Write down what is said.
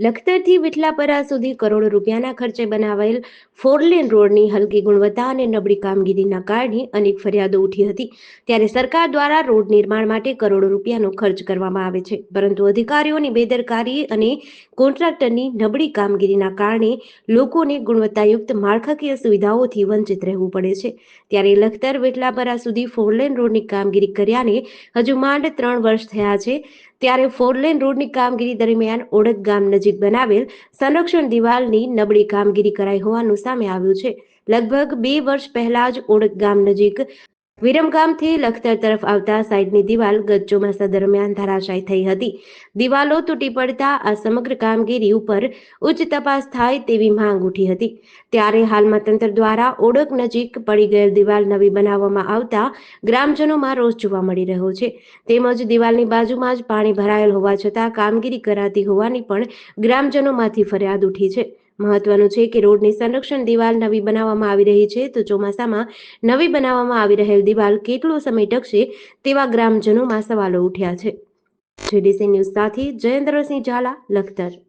લખતરથી વિઠલાપરા સુધી કરોડો રૂપિયાના ખર્ચે બનાવાયેલ ફોરલેન રોડની હલકી ગુણવત્તા અને નબળી કામગીરીના કારણે અનેક ફરિયાદો ઉઠી હતી. ત્યારે સરકાર દ્વારા રોડ નિર્માણ માટે કરોડો રૂપિયાનો ખર્ચ કરવામાં આવે છે. પરંતુ અધિકારીઓની બેદરકારી અને કોન્ટ્રાક્ટરની નબળી કામગીરીના કારણે લોકોને ગુણવત્તાયુક્ત માળખાકીય સુવિધાઓથી વંચિત રહેવું પડે છે. ત્યારે લખતર, વિઠલાપરા સુધી ફોરલેન રોડની કામગીરી કર્યાને હજુ માંડ ત્રણ વર્ષ થયા છે. ત્યારે ફોરલેન રોડની કામગીરી દરમિયાન ઓળખ ગામ નજીક બનાવેલ સંરક્ષણ દિવાલની નબળી કામગીરી કરાઈ હોવાનું સામે આવ્યું છે. લગભગ બે વર્ષ પહેલા જ ઓળખ ગામ નજીક વિરમગામથી લખતર તરફ આવતા સાઈડની દિવાલ ગત ચોમાસા દરમિયાન ધરાશાય થઈ હતી. દિવાલો તૂટી પડતા આ સમગ્ર કામગીરી ઉપર ઉચ્ચ તપાસ થાય તેવી માંગ ઉઠી હતી. ત્યારે હાલમાં તંત્ર દ્વારા ઓળખ નજીક પડી ગયેલ દિવાલ નવી બનાવવામાં આવતા ગ્રામજનોમાં રોષ જોવા મળી રહ્યો છે. તેમજ દિવાલની બાજુમાં જ પાણી ભરાયેલ હોવા છતાં કામગીરી કરાતી હોવાની પણ ગ્રામજનોમાંથી ફરિયાદ ઉઠી છે. મહત્વનું છે કે રોડની સંરક્ષણ દિવાલ નવી બનાવવામાં આવી રહી છે. તો ચોમાસામાં નવી બનાવવામાં આવી રહેલ દિવાલ કેટલો સમય ટકશે તેવા ગ્રામજનોમાં સવાલો ઉઠ્યા છે. જેડીસી ન્યૂઝ સાથે જયેન્દ્રસિંહ ઝાલા, લખતર.